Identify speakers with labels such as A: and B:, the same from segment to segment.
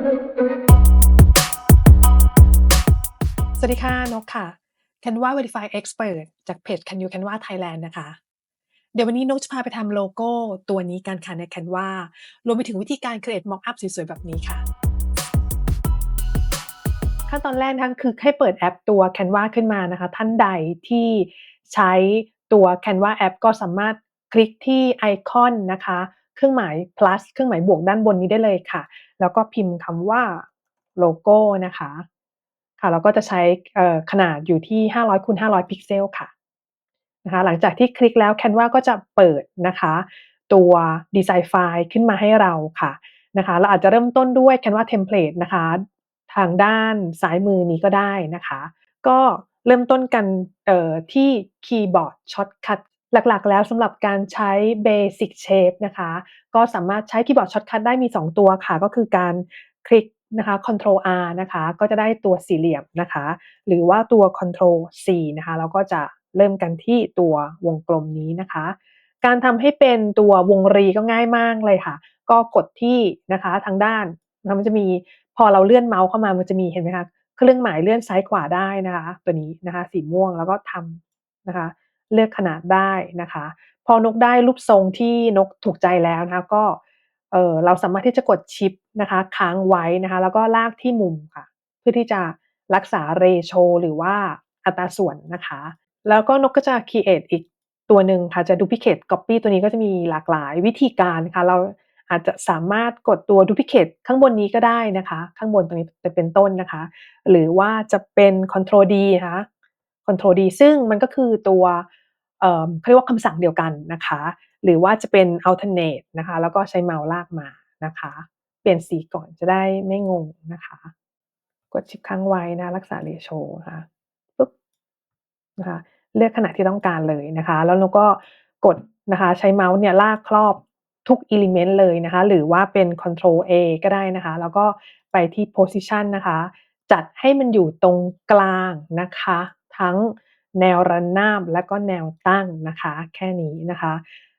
A: สวัสดีค่ะ นกค่ะ Canva Verify Expert จากเพจ Can You Canva Thailand นะคะ เดี๋ยววันนี้นกจะพาไปทำโลโก้ตัวนี้กันค่ะใน Canva รวมไปถึงวิธีการ create mockup สวยๆ แบบนี้ค่ะ ขั้นตอนแรกนะคะคือให้เปิดแอปตัว Canva ขึ้นมานะคะ ท่านใดที่ใช้ตัว Canva App ก็สามารถคลิกที่ไอคอนนะคะ เครื่องหมาย plus เครื่องหมายบวกด้านบนนี้ได้เลยค่ะ แล้วก็พิมพ์คำว่าโลโก้นะคะ ค่ะเราก็จะใช้ขนาดอยู่ที่ 500คูณ500 พิกเซลค่ะนะคะหลังจากที่คลิกแล้ว Canva ก็จะเปิดนะคะ ตัวดีไซน์ไฟล์ขึ้นมาให้เราค่ะนะคะเราอาจจะเริ่มต้นด้วย Canva Template นะคะ ทางด้านซ้ายมือนี้ก็ได้นะคะ ก็เริ่มต้นกันที่คีย์บอร์ดช็อตคัท หลักๆ แล้วสำหรับการใช้ Basic Shape นะคะ ก็สามารถใช้คีย์บอร์ดช็อตคัทได้มี 2 ตัวค่ะ ก็คือการคลิกนะคะ Ctrl R นะคะ ก็จะได้ตัวสี่เหลี่ยมนะคะ หรือว่าตัว Ctrl C นะคะเราก็จะเริ่มกันที่ตัววงกลมนี้นะคะ การทำให้เป็นตัววงรีก็ง่ายมากเลยค่ะ ก็กดที่นะคะทางด้านมันจะมีพอเราเลื่อนเมาส์เข้ามามันจะมีเห็นไหมคะเครื่องหมายเลื่อนซ้ายขวาได้นะคะ ตัวนี้นะคะ สีม่วงแล้วก็ทำนะคะ เลือกขนาดได้นะคะ พอนกได้รูปทรงที่นกถูกใจแล้วนะคะก็เออเราสามารถที่จะกดชิปนะคะค้างไว้นะคะ แล้วก็ลากที่มุมค่ะ เพื่อที่จะรักษาเรโชหรือว่าอัตราส่วนนะคะ แล้วก็นกก็จะ create อีกตัวหนึ่งค่ะจะ duplicate copy ตัวนี้ก็จะมีหลากหลายวิธีการค่ะ เราอาจจะสามารถกดตัว duplicate ข้างบนนี้ก็ได้นะคะ ข้างบนตรงนี้จะเป็นต้นนะคะ หรือว่าจะเป็น control D นะคะ control D ซึ่งมันก็คือตัว เอ่อเขาเรียกว่าคำสั่งเดียวกันนะคะ หรือว่าจะเป็น alternate นะคะ แล้วก็ใช้เมาส์ลากมานะคะ เปลี่ยนสีก่อนจะได้ไม่งงนะคะ กดชิปค้างไว้นะ รักษาเรโชนะคะปุ๊บนะคะ เลือกขนาดที่ต้องการเลยนะคะ แล้วเราก็กดนะคะ ใช้เมาส์เนี่ยลากครอบทุกอิเลเมนต์เลยนะคะ หรือว่าเป็น Ctrl A ก็ได้นะคะ แล้วก็ไปที่ Position นะคะ จัดให้มันอยู่ตรงกลางนะคะ ทั้ง แนวระนาบและก็แนวตั้งนะคะ แค่นี้นะคะ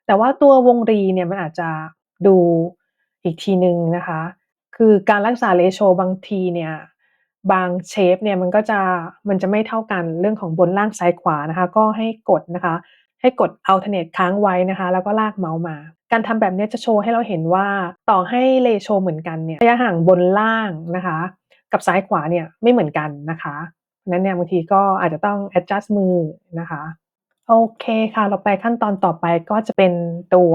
A: แต่ว่าตัววงรีเนี่ยมันอาจจะดูอีกทีหนึ่งนะคะ คือการรักษาเลโชบางทีเนี่ยบางเชฟเนี่ยมันก็จะมันจะไม่เท่ากันเรื่องของบนล่างซ้ายขวานะคะ ก็ให้กดนะคะ ให้กด alternate ค้างไว้นะคะ แล้วก็ลากเมาส์มา การทำแบบนี้จะโชว์ให้เราเห็นว่าต่อให้เลโชเหมือนกันเนี่ยระยะห่างบนล่างนะคะ กับซ้ายขวาเนี่ยไม่เหมือนกันนะคะ นั้นเนี่ยบางทีก็อาจจะต้อง adjust มือนะคะ โอเคค่ะ เราไปขั้นตอนต่อไปก็จะเป็นตัว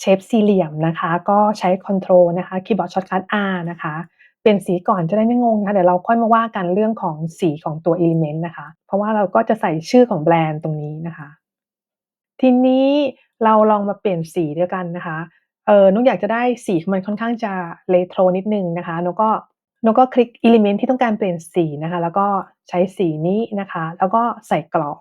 A: เชฟสี่เหลี่ยมนะคะ ก็ใช้ Ctrl นะคะคีย์บอร์ดช็อตคัท R นะคะเปลี่ยนสีก่อนจะได้ไม่งงนะคะเดี๋ยวเราค่อยมาว่ากันเรื่องของสีของตัว Element นะคะ เพราะว่าเราก็จะใส่ชื่อของแบรนด์ตรงนี้นะคะ ทีนี้เราลองมาเปลี่ยนสีด้วยกันนะคะเออนุกอยากจะได้สีมันค่อนข้างจะเลโทรนิดนึงนะคะนุกก็ นุกก็คลิก Element ที่ต้องการเปลี่ยนสีนะคะ แล้วก็ใช้สีนี้นะคะ แล้วก็ใส่กรอบ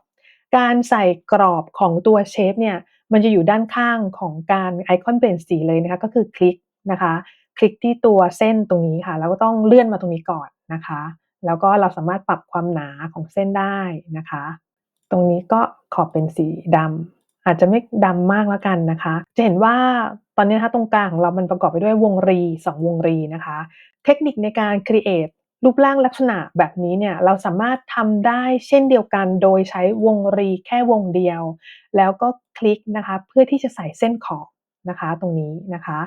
A: การใส่กรอบของตัวเชฟเนี่ย มันจะอยู่ด้านข้างของการไอคอนเปลี่ยนสีเลยนะคะ ก็คือคลิกนะคะ คลิกที่ตัวเส้นตรงนี้ค่ะ แล้วก็ต้องเลื่อนมาตรงนี้ก่อนนะคะ แล้วก็เราสามารถปรับความหนาของเส้นได้นะคะ ตรงนี้ก็ขอบเป็นสีดำอาจจะไม่ดำมากแล้วกันนะคะ จะเห็นว่า ตอนนี้นะคะตรงกลางของเรามันประกอบไปด้วยวงรี 2 วงรีนะคะ เทคนิคในการ create รูปร่างลักษณะแบบนี้เนี่ยเราสามารถทำได้เช่นเดียวกันโดยใช้วงรีแค่วงเดียว แล้วก็คลิกนะคะเพื่อที่จะใส่เส้นขอบนะคะตรงนี้นะคะ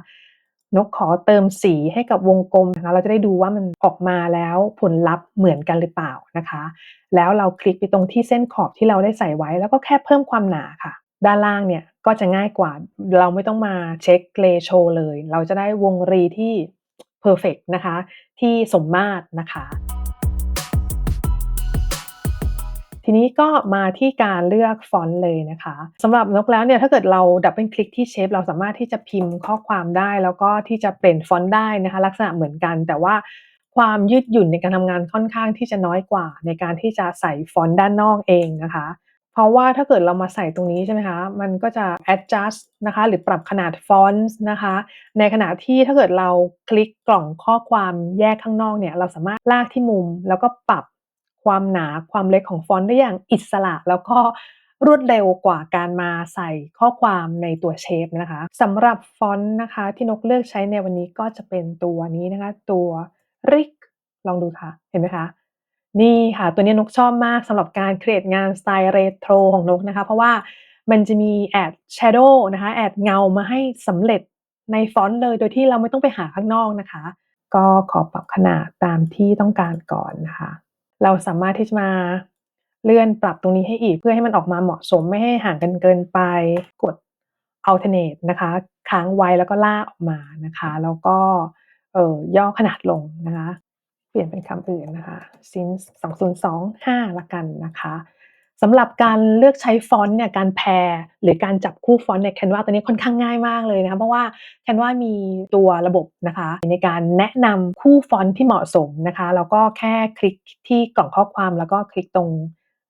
A: นกขอเติมสีให้กับวงกลมนะคะเราจะได้ดูว่ามันออกมาแล้วผลลัพธ์เหมือนกันหรือเปล่านะคะ แล้วเราคลิกไปตรงที่เส้นขอบที่เราได้ใส่ไว้ แล้วก็แค่เพิ่มความหนาค่ะ ด้านล่างเนี่ย ก็จะง่ายกว่าเราไม่ต้องมาเช็คเกรโชเลย เราจะได้วงรีที่ perfect นะคะ ที่สมมาตรนะคะ ทีนี้ก็มาที่การเลือกฟอนต์เลยนะคะสำหรับนกแล้วเนี่ยถ้าเกิดเราดับเบิลคลิกที่เชฟเราสามารถที่จะพิมพ์ข้อความได้ แล้วก็ที่จะเปลี่ยนฟอนต์ได้นะคะ ลักษณะเหมือนกัน แต่ว่าความยืดหยุ่นในการทำงานค่อนข้างที่จะน้อยกว่า ในการที่จะใส่ฟอนต์ด้านนอกเองนะคะ เพราะว่าถ้าเกิดเรามาใส่ตรงนี้ใช่ไหมคะ มันก็จะ adjust นะคะ หรือปรับขนาดฟอนต์นะคะ ในขณะที่ถ้าเกิดเราคลิกกล่องข้อความแยกข้างนอกเนี่ย เราสามารถลากที่มุม แล้วก็ปรับความหนาความเล็กของฟอนต์ได้อย่างอิสระ แล้วก็รวดเร็วกว่าการมาใส่ข้อความในตัวเชฟนะคะสำหรับฟอนต์นะคะ ที่นกเลือกใช้ในวันนี้ก็จะเป็นตัวนี้นะคะ ตัวริกลองดูค่ะ เห็นไหมคะ นี่ค่ะตัวนี้นกชอบมากสำหรับการ create งานสไตล์เรโทรของนกนะคะ เพราะว่ามันจะมีแอด shadow นะคะแอดเงามาให้สำเร็จในฟอนต์เลยโดยที่เราไม่ต้องไปหาข้างนอกนะคะ ก็ขอปรับขนาดตามที่ต้องการก่อนนะคะ เราสามารถที่จะมาเลื่อนปรับตรงนี้ให้อีกเพื่อให้มันออกมาเหมาะสมไม่ให้ห่างกันเกินไปกด alternate นะคะค้างไว้แล้วก็ลากออกมานะคะ แล้วก็เอ่อย่อขนาดลงนะคะ ลี่ยนเป็นคำอื่นนะคะ since 2025 ละกันนะคะสำหรับการเลือกใช้ฟอนต์เนี่ยการแพรหรือการจับคู่ฟอนต์ใน Canva ตัวนี้ค่อนข้างง่ายมากเลยนะคะเพราะว่า Canva มีตัวระบบนะคะ ในการแนะนำคู่ฟอนต์ที่เหมาะสมนะคะแล้วก็แค่คลิกที่กล่องข้อความแล้วก็คลิกตรง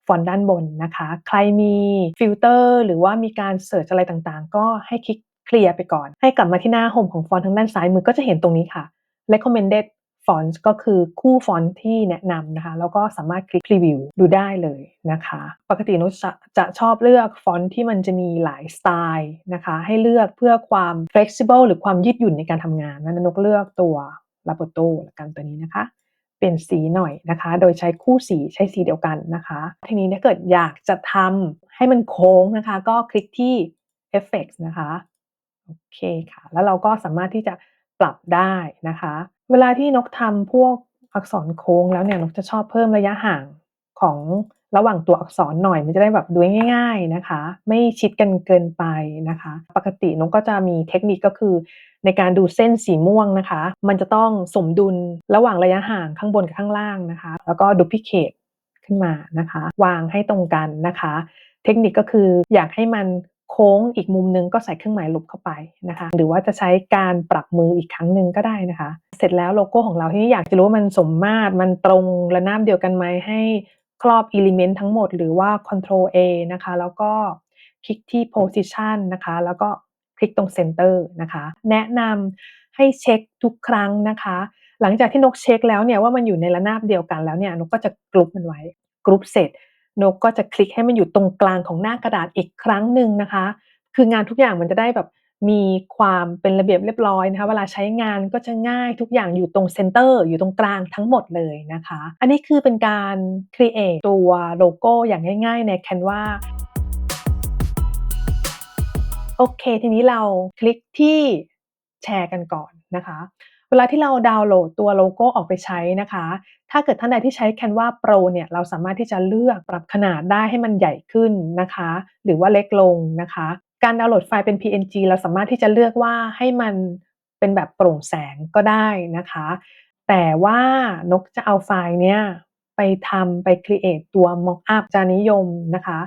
A: ฟอนต์ด้านบนนะคะ ใครมีฟิลเตอร์หรือว่ามีการเสิร์ชอะไรต่างๆ ก็ให้คลิกเคลียร์ไปก่อน ให้กลับมาที่หน้าโฮมของฟอนต์ทางด้านซ้ายมือก็จะเห็นตรงนี้ค่ะ recommended fonts ก็คือคู่ฟอนต์ที่แนะนำนะคะ แล้วก็สามารถคลิกพรีวิวดูได้เลยนะคะ ปกตินุชจะชอบเลือกฟอนต์ที่มันจะมีหลายสไตล์นะคะ ให้เลือกเพื่อความ flexible หรือความยืดหยุ่นในการทำงานนั้นนกเลือกตัว l a b o t o ละกันตัวนี้นะคะเปลี่ยนสีหน่อยนะคะ โดยใช้คู่สีใช้สีเดียวกันนะคะ ทีนี้ถ้าเกิดอยากจะทำให้มันโค้งนะคะ ก็คลิกที่ Effects นะคะ โอเคค่ะ แล้วเราก็สามารถที่จะ ปรับได้นะคะ เวลาที่นกทำพวกอักษรโค้งแล้วเนี่ยนกจะชอบเพิ่มระยะห่างของระหว่างตัวอักษรหน่อยมันจะได้แบบดูง่าย ๆนะคะ ไม่ชิดกันเกินไปนะคะ ปกตินกก็จะมีเทคนิคก็คือ ในการดูเส้นสีม่วงนะคะ มันจะต้องสมดุลระหว่างระยะห่างข้างบนกับข้างล่างนะคะ แล้วก็ดูพิเคตขึ้นมานะคะ วางให้ตรงกันนะคะ เทคนิคก็คืออยากให้มัน ค้งอีกมุมนึงก็ใส่เครื่องหมายลบเข้าไปนะคะ หรือว่าจะใช้การปรับมืออีกครั้งหนึ่งก็ได้นะคะ เสร็จแล้วโลโก้ของเราที่นี่อยากจะรู้ว่ามันสมมาตรมันตรงระนาบเดียวกันไหมให้ครอบ element ทั้งหมดหรือว่า control A นะคะ แล้วก็คลิกที่ position นะคะ แล้วก็คลิกตรง center นะคะ แนะนำให้เช็คทุกครั้งนะคะ หลังจากที่นกเช็คแล้วเนี่ยว่ามันอยู่ในระนาบเดียวกันแล้วเนี่ยนกก็จะกรุ๊ปมันไว้กรุ๊ปเสร็จ นกก็จะคลิกให้มันอยู่ตรงกลางของหน้ากระดาษอีกครั้งหนึ่งนะคะ คืองานทุกอย่างมันจะได้แบบมีความเป็นระเบียบเรียบร้อยนะคะ เวลาใช้งานก็จะง่ายทุกอย่างอยู่ตรงเซนเตอร์อยู่ตรงกลางทั้งหมดเลยนะคะ อันนี้คือเป็นการ create ตัวโลโก้อย่างง่าย ๆ ใน Canva โอเค ทีนี้เราคลิกที่แชร์กันก่อนนะคะ เวลาที่เราดาวน์โหลดตัวโลโก้ออกไปใช้นะคะ ถ้าเกิดท่านใดที่ใช้ Canva Pro เนี่ยเราสามารถที่จะเลือกปรับขนาดได้ให้มันใหญ่ขึ้นนะคะ หรือว่าเล็กลงนะคะ การดาวน์โหลดไฟล์เป็น PNG เราสามารถที่จะเลือกว่าให้มันเป็นแบบโปร่งแสงก็ได้นะคะ แต่ว่านกจะเอาไฟล์เนี้ยไปทำไป create ตัว mockup จะนิยมนะคะ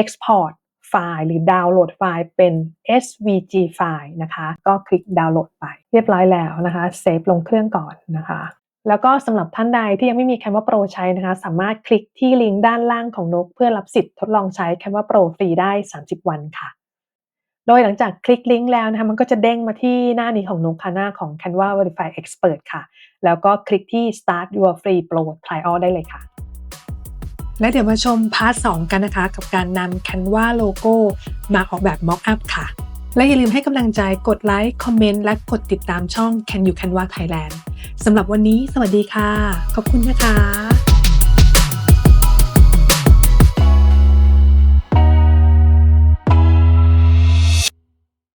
A: export ไฟล์หรือดาวน์โหลดไฟล์เป็น SVG ไฟล์นะคะ ก็คลิกดาวน์โหลดไป เรียบร้อยแล้วนะคะเซฟลงเครื่องก่อนนะคะแล้วก็สำหรับท่านใดที่ยังไม่มี Canva Pro ใช้นะคะ สามารถคลิกที่ลิงก์ด้านล่างของนก เพื่อรับสิทธิ์ทดลองใช้ Canva Pro ฟรีได้ 30 วันค่ะ โดยหลังจากคลิกลิงก์แล้วนะคะ มันก็จะเด้งมาที่หน้านี้ของนกค่ะหน้าของ Canva Verify Expert ค่ะ แล้วก็คลิกที่ Start Your Free Pro Trial ได้เลยค่ะ และเดี๋ยวมาชมพาร์ท 2 กันนะคะ กับการนำ Canva Logo มาออกแบบ Mockup ค่ะ และอย่าลืมให้กำลังใจกดไลค์ คอมเมนต์ และกดติดตามช่อง Can You Canva Thailand สำหรับวันนี้ สวัสดีค่ะ ขอบคุณนะคะ